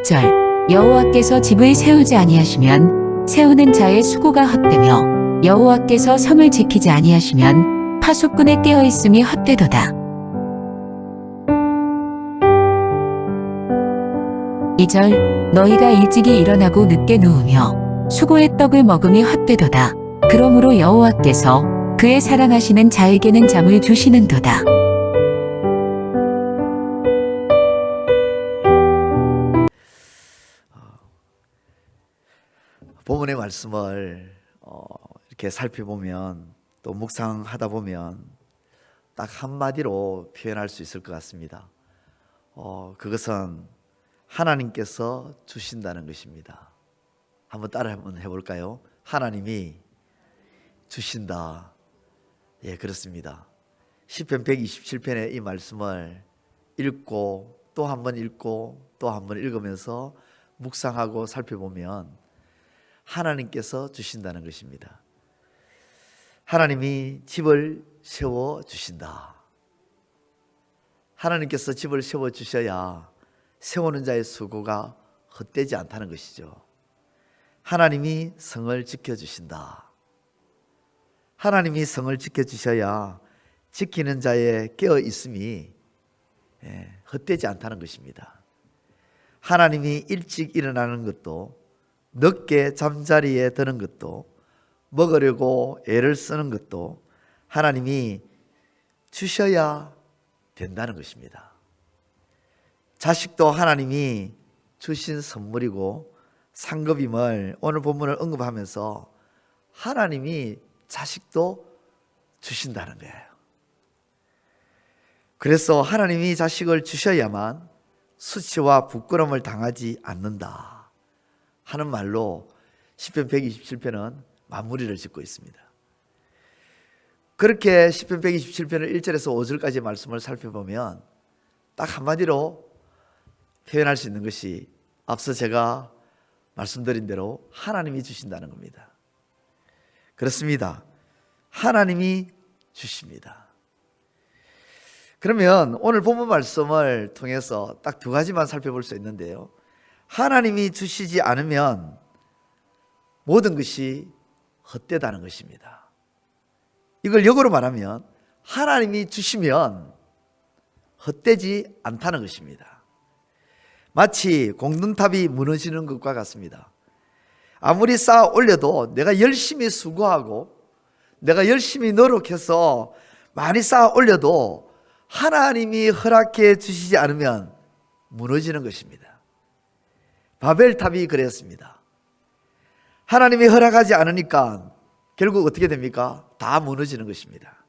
1절 여호와께서 집을 세우지 아니하시면 세우는 자의 수고가 헛되며 여호와께서 성을 지키지 아니하시면 파수꾼의 깨어 있음이 헛되도다. 2절 너희가 일찍이 일어나고 늦게 누우며 수고의 떡을 먹음이 헛되도다. 그러므로 여호와께서 그의 사랑하시는 자에게는 잠을 주시는도다. 본문의 말씀을 어, 이렇게 살펴보면 또 묵상하다 보면 딱 한마디로 표현할 수 있을 것 같습니다. 어, 그것은 하나님께서 주신다는 것입니다. 한번 따라 한번 해볼까요? 하나님이 주신다. 예, 그렇습니다. 시편 127편의 이 말씀을 읽고 또 한 번 읽고 또 한 번 읽으면서 묵상하고 살펴보면 하나님께서 주신다는 것입니다. 하나님이 집을 세워 주신다. 하나님께서 집을 세워 주셔야 세우는 자의 수고가 헛되지 않다는 것이죠. 하나님이 성을 지켜 주신다. 하나님이 성을 지켜 주셔야 지키는 자의 깨어 있음이 예, 헛되지 않다는 것입니다. 하나님이 일찍 일어나는 것도 늦게 잠자리에 드는 것도 먹으려고 애를 쓰는 것도 하나님이 주셔야 된다는 것입니다. 자식도 하나님이 주신 선물이고 상급임을 오늘 본문을 언급하면서 하나님이 자식도 주신다는 거예요. 그래서 하나님이 자식을 주셔야만 수치와 부끄러움을 당하지 않는다 하는 말로 시편 127편은 마무리를 짓고 있습니다. 그렇게 시편 127편을 1절에서 5절까지 말씀을 살펴보면 딱 한마디로 표현할 수 있는 것이 앞서 제가 말씀드린 대로 하나님이 주신다는 겁니다. 그렇습니다. 하나님이 주십니다. 그러면 오늘 본문 말씀을 통해서 딱 두 가지만 살펴볼 수 있는데요. 하나님이 주시지 않으면 모든 것이 헛되다는 것입니다. 이걸 역으로 말하면 하나님이 주시면 헛되지 않다는 것입니다. 마치 공든탑이 무너지는 것과 같습니다. 아무리 쌓아 올려도 내가 열심히 수고하고 내가 열심히 노력해서 많이 쌓아 올려도 하나님이 허락해 주시지 않으면 무너지는 것입니다. 바벨탑이 그랬습니다. 하나님이 허락하지 않으니까 결국 어떻게 됩니까? 다 무너지는 것입니다.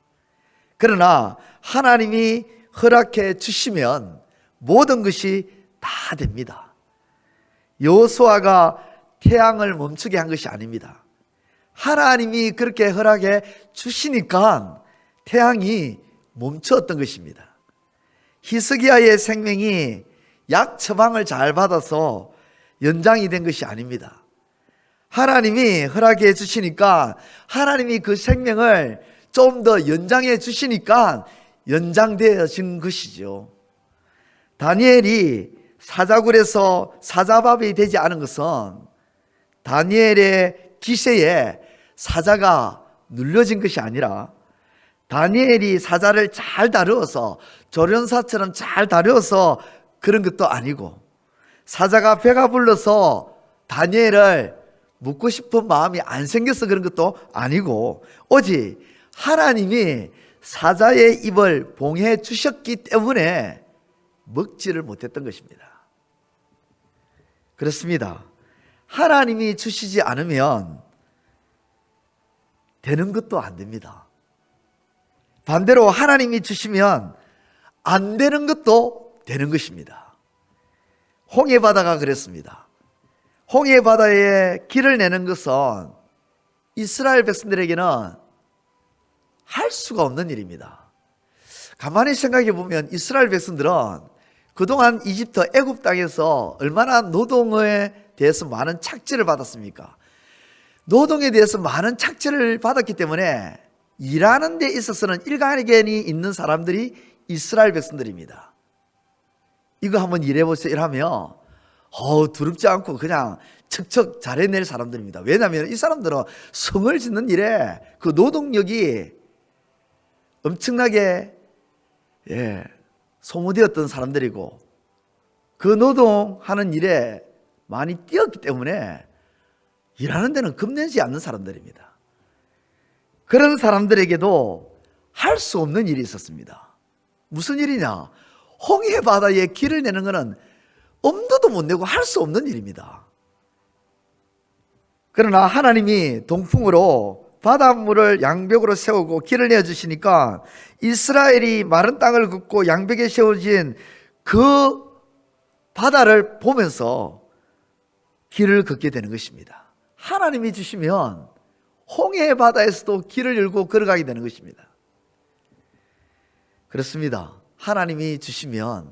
그러나 하나님이 허락해 주시면 모든 것이 다 됩니다. 여호수아가 태양을 멈추게 한 것이 아닙니다. 하나님이 그렇게 허락해 주시니까 태양이 멈추었던 것입니다. 히스기야의 생명이 약 처방을 잘 받아서 연장이 된 것이 아닙니다. 하나님이 허락해 주시니까 하나님이 그 생명을 좀 더 연장해 주시니까 연장되어진 것이죠. 다니엘이 사자굴에서 사자밥이 되지 않은 것은 다니엘의 기세에 사자가 눌려진 것이 아니라 다니엘이 사자를 잘 다루어서 조련사처럼 잘 다루어서 그런 것도 아니고 사자가 배가 불러서 다니엘을 묻고 싶은 마음이 안 생겨서 그런 것도 아니고 오직 하나님이 사자의 입을 봉해 주셨기 때문에 먹지를 못했던 것입니다. 그렇습니다. 하나님이 주시지 않으면 되는 것도 안 됩니다. 반대로 하나님이 주시면 안 되는 것도 되는 것입니다. 홍해 바다가 그랬습니다. 홍해 바다에 길을 내는 것은 이스라엘 백성들에게는 할 수가 없는 일입니다. 가만히 생각해 보면 이스라엘 백성들은 그동안 이집트 애굽 땅에서 얼마나 노동에 대해서 많은 착지를 받았습니까? 노동에 대해서 많은 착지를 받았기 때문에 일하는 데 있어서는 일가견이 있는 사람들이 이스라엘 백성들입니다. 이거 한번 일해 보세요. 이러면 어, 두렵지 않고 그냥 척척 잘해낼 사람들입니다. 왜냐하면 이 사람들은 성을 짓는 일에 그 노동력이 엄청나게 예, 소모되었던 사람들이고 그 노동하는 일에 많이 뛰었기 때문에 일하는 데는 겁내지 않는 사람들입니다. 그런 사람들에게도 할 수 없는 일이 있었습니다. 무슨 일이냐? 홍해 바다에 길을 내는 것은 엄두도 못 내고 할 수 없는 일입니다. 그러나 하나님이 동풍으로 바닷물을 양벽으로 세우고 길을 내어 주시니까 이스라엘이 마른 땅을 긋고 양벽에 세워진 그 바다를 보면서 길을 걷게 되는 것입니다. 하나님이 주시면 홍해 바다에서도 길을 열고 걸어가게 되는 것입니다. 그렇습니다. 하나님이 주시면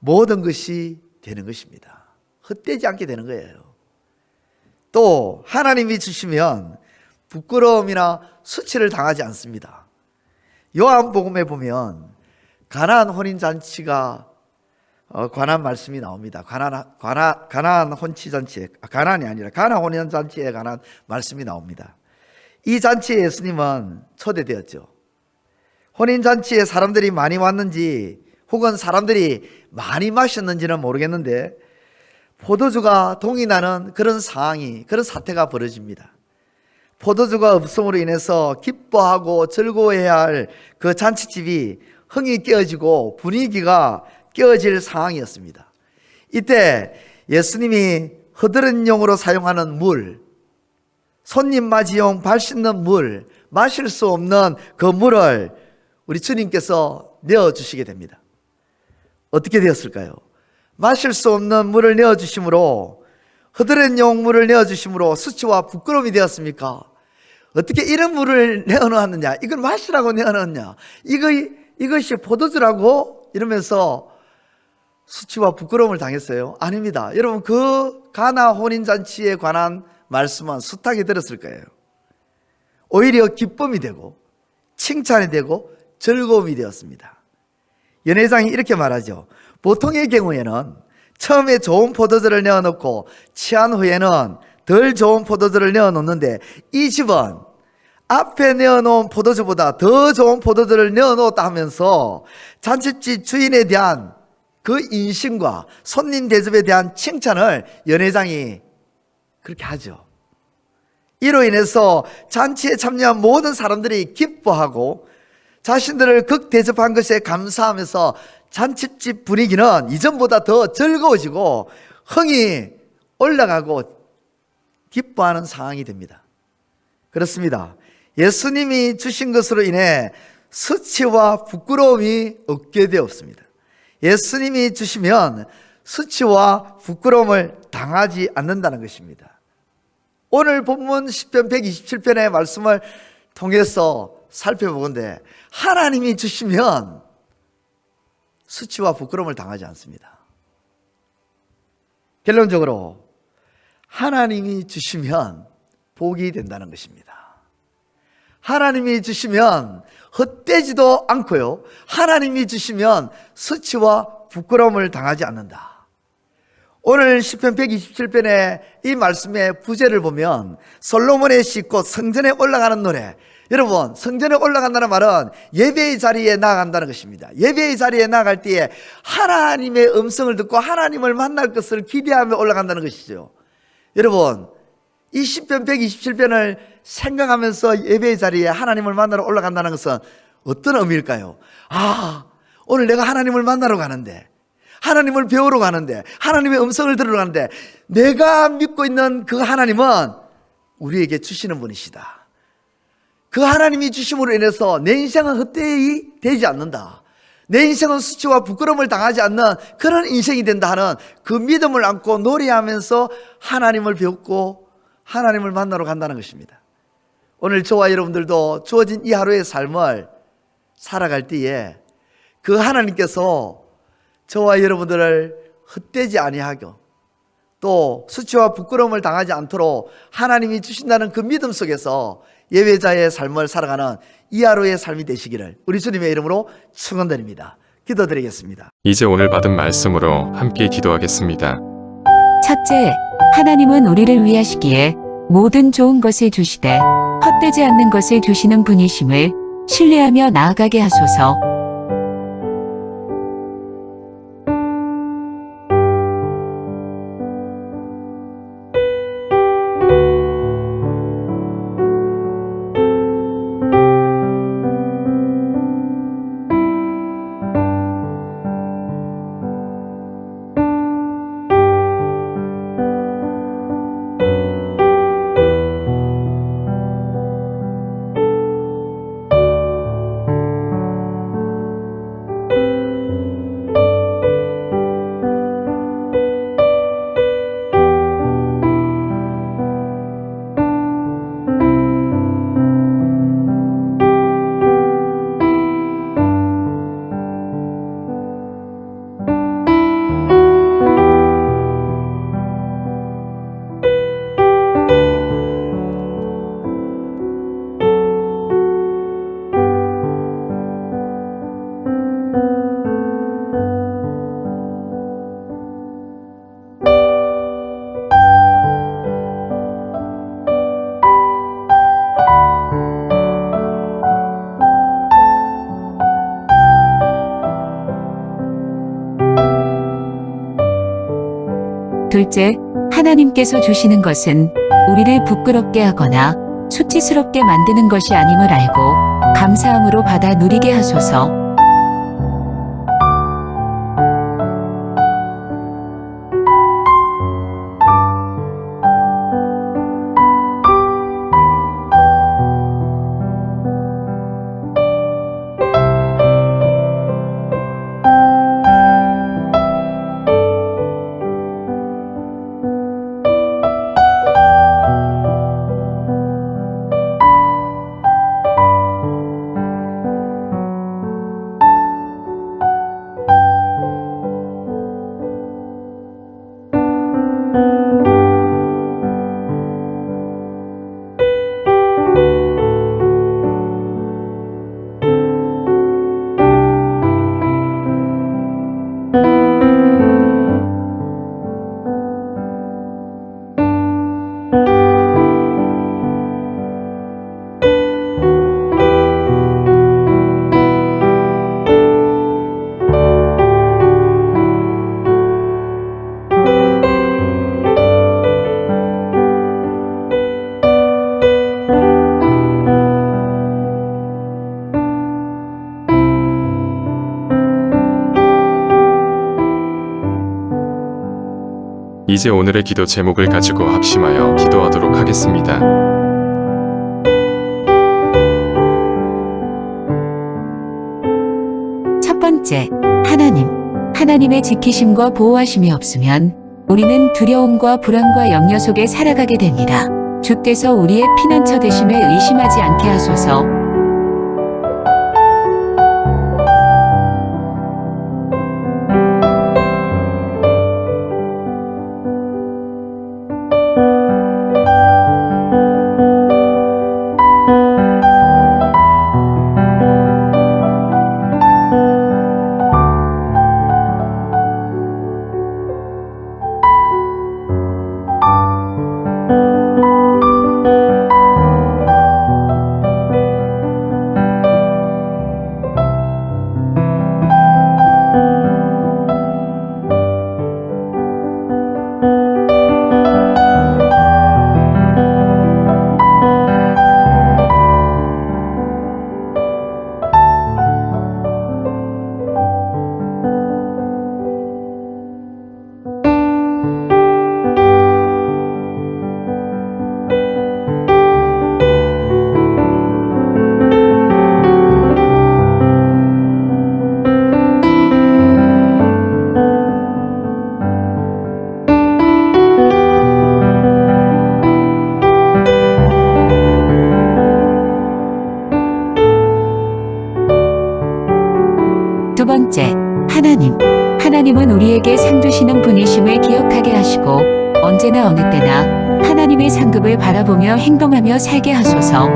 모든 것이 되는 것입니다. 헛되지 않게 되는 거예요. 또 하나님이 주시면 부끄러움이나 수치를 당하지 않습니다. 요한복음에 보면 가나안 혼인 잔치가 어, 관한 말씀이 나옵니다. 가나안 가나 가나안 혼치 잔치에 아, 가나안이 아니라 가나 혼인 잔치에 관한 말씀이 나옵니다. 이 잔치에 예수님은 초대되었죠. 혼인 잔치에 사람들이 많이 왔는지 혹은 사람들이 많이 마셨는지는 모르겠는데 포도주가 동이 나는 그런 상황이 그런 사태가 벌어집니다. 포도주가 없음으로 인해서 기뻐하고 즐거워해야 할 그 잔치집이 흥이 깨어지고 분위기가 깨어질 상황이었습니다. 이때 예수님이 허드렛 용으로 사용하는 물, 손님 맞이용 발 씻는 물, 마실 수 없는 그 물을 우리 주님께서 내어주시게 됩니다. 어떻게 되었을까요? 마실 수 없는 물을 내어주심으로 허드렛 용물을 내어주심으로 수치와 부끄러움이 되었습니까? 어떻게 이런 물을 내어놓았느냐? 이걸 마시라고 내어놓았냐? 이거, 이것이 포도주라고? 이러면서 수치와 부끄러움을 당했어요? 아닙니다. 여러분, 그 가나 혼인잔치에 관한 말씀은 숱하게 들었을 거예요. 오히려 기쁨이 되고, 칭찬이 되고, 즐거움이 되었습니다. 연회장이 이렇게 말하죠. 보통의 경우에는 처음에 좋은 포도주를 내어놓고 취한 후에는 덜 좋은 포도주를 내어놓는데 이 집은 앞에 내어놓은 포도주보다 더 좋은 포도주를 내어놓았다 하면서 잔치집 주인에 대한 그 인심과 손님 대접에 대한 칭찬을 연회장이 그렇게 하죠. 이로 인해서 잔치에 참여한 모든 사람들이 기뻐하고 자신들을 극 대접한 것에 감사하면서 잔치집 분위기는 이전보다 더 즐거워지고 흥이 올라가고 기뻐하는 상황이 됩니다. 그렇습니다. 예수님이 주신 것으로 인해 수치와 부끄러움이 없게 되었습니다. 예수님이 주시면 수치와 부끄러움을 당하지 않는다는 것입니다. 오늘 본문 10편 127편의 말씀을 통해서 살펴보건데 하나님이 주시면 수치와 부끄러움을 당하지 않습니다. 결론적으로 하나님이 주시면 복이 된다는 것입니다. 하나님이 주시면 헛되지도 않고요. 하나님이 주시면 수치와 부끄러움을 당하지 않는다. 오늘 10편 127편의 이 말씀의 부제를 보면 솔로몬의 싣고 성전에 올라가는 노래. 여러분, 성전에 올라간다는 말은 예배의 자리에 나아간다는 것입니다. 예배의 자리에 나아갈 때에 하나님의 음성을 듣고 하나님을 만날 것을 기대하며 올라간다는 것이죠. 여러분, 이 10편 127편을 생각하면서 예배의 자리에 하나님을 만나러 올라간다는 것은 어떤 의미일까요? 아, 오늘 내가 하나님을 만나러 가는데, 하나님을 배우러 가는데, 하나님의 음성을 들으러 가는데, 내가 믿고 있는 그 하나님은 우리에게 주시는 분이시다. 그 하나님이 주심으로 인해서 내 인생은 헛되이 되지 않는다. 내 인생은 수치와 부끄러움을 당하지 않는 그런 인생이 된다 하는 그 믿음을 안고 노래하면서 하나님을 배웠고 하나님을 만나러 간다는 것입니다. 오늘 저와 여러분들도 주어진 이 하루의 삶을 살아갈 때에 그 하나님께서 저와 여러분들을 헛되지 아니하고 또 수치와 부끄러움을 당하지 않도록 하나님이 주신다는 그 믿음 속에서 예배자의 삶을 살아가는 이 하루의 삶이 되시기를 우리 주님의 이름으로 축원드립니다. 기도드리겠습니다. 이제 오늘 받은 말씀으로 함께 기도하겠습니다. 첫째, 하나님은 우리를 위하시기에 모든 좋은 것을 주시되 헛되지 않는 것을 주시는 분이심을 신뢰하며 나아가게 하소서. 둘째, 하나님께서 주시는 것은 우리를 부끄럽게 하거나 수치스럽게 만드는 것이 아님을 알고 감사함으로 받아 누리게 하소서. 이제 오늘의 기도 제목을 가지고 합심하여 기도하도록 하겠습니다. 첫 번째, 하나님. 하나님의 지키심과 보호하심이 없으면 우리는 두려움과 불안과 염려 속에 살아가게 됩니다. 주께서 우리의 피난처 되심에 의심하지 않게 하소서. 하나님. 하나님은 우리에게 상 주시는 분이심을 기억하게 하시고 언제나 어느 때나 하나님의 상급을 바라보며 행동하며 살게 하소서.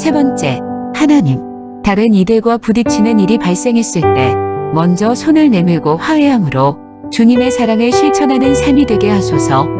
세 번째, 하나님. 다른 이들과 부딪히는 일이 발생했을 때 먼저 손을 내밀고 화해함으로 주님의 사랑을 실천하는 삶이 되게 하소서.